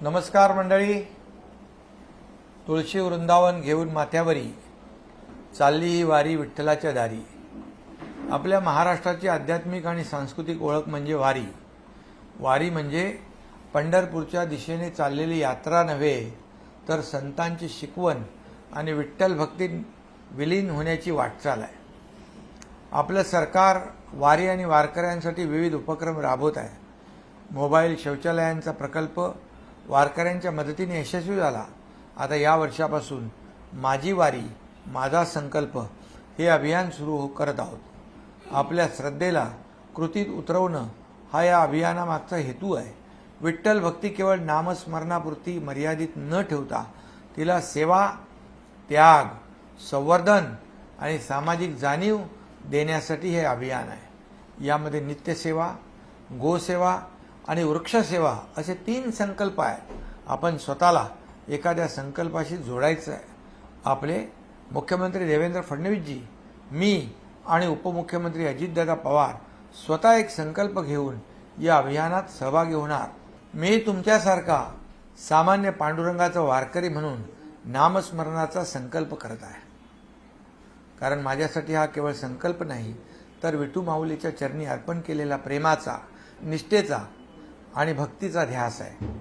नमस्कार मंडळी. तुळशी वृंदावन घेऊन माथ्यावरी चालली ही वारी विठ्ठलाच्या दारी. आपल्या महाराष्ट्राची आध्यात्मिक आणि सांस्कृतिक ओळख म्हणजे वारी. वारी म्हणजे पंढरपूरच्या दिशेने चाललेली यात्रा नव्हे तर संतांची शिकवण आणि विठ्ठल भक्तीत विलीन होण्याची वाटचाल आहे. आपलं सरकार वारी आणि वारकऱ्यांसाठी विविध उपक्रम राबवत आहे. मोबाईल शौचालयांचा प्रकल्प वारकऱ्यांच्या मदतीने यशस्वी झाला. आता या वर्षापासून माझी वारी माझा संकल्प हे अभियान सुरू करत आहोत. आपल्या श्रद्धेला कृतीत उतरवणं हा या अभियानामागचा हेतू आहे. विठ्ठल भक्ती केवळ नामस्मरणापुरती मर्यादित न ठेवता तिला सेवा त्याग संवर्धन आणि सामाजिक जाणीव देण्यासाठी हे अभियान आहे. यामध्ये नित्यसेवा गोसेवा आणि वृक्षसेवा असे तीन संकल्प आहेत. आपण स्वतःला एखाद्या संकल्पाशी जोडायचं आहे. आपले मुख्यमंत्री देवेंद्र फडणवीसजी मी आणि उपमुख्यमंत्री अजितदादा पवार स्वतः एक संकल्प घेऊन या अभियानात सहभागी होणार. मी तुमच्यासारखा सामान्य पांडुरंगाचा वारकरी म्हणून नामस्मरणाचा संकल्प करत आहे. कारण माझ्यासाठी हा केवळ संकल्प नाही तर विठू माऊलीच्या चरणी अर्पण केलेला प्रेमाचा निष्ठेचा आणि भक्तीचा ध्यास आहे.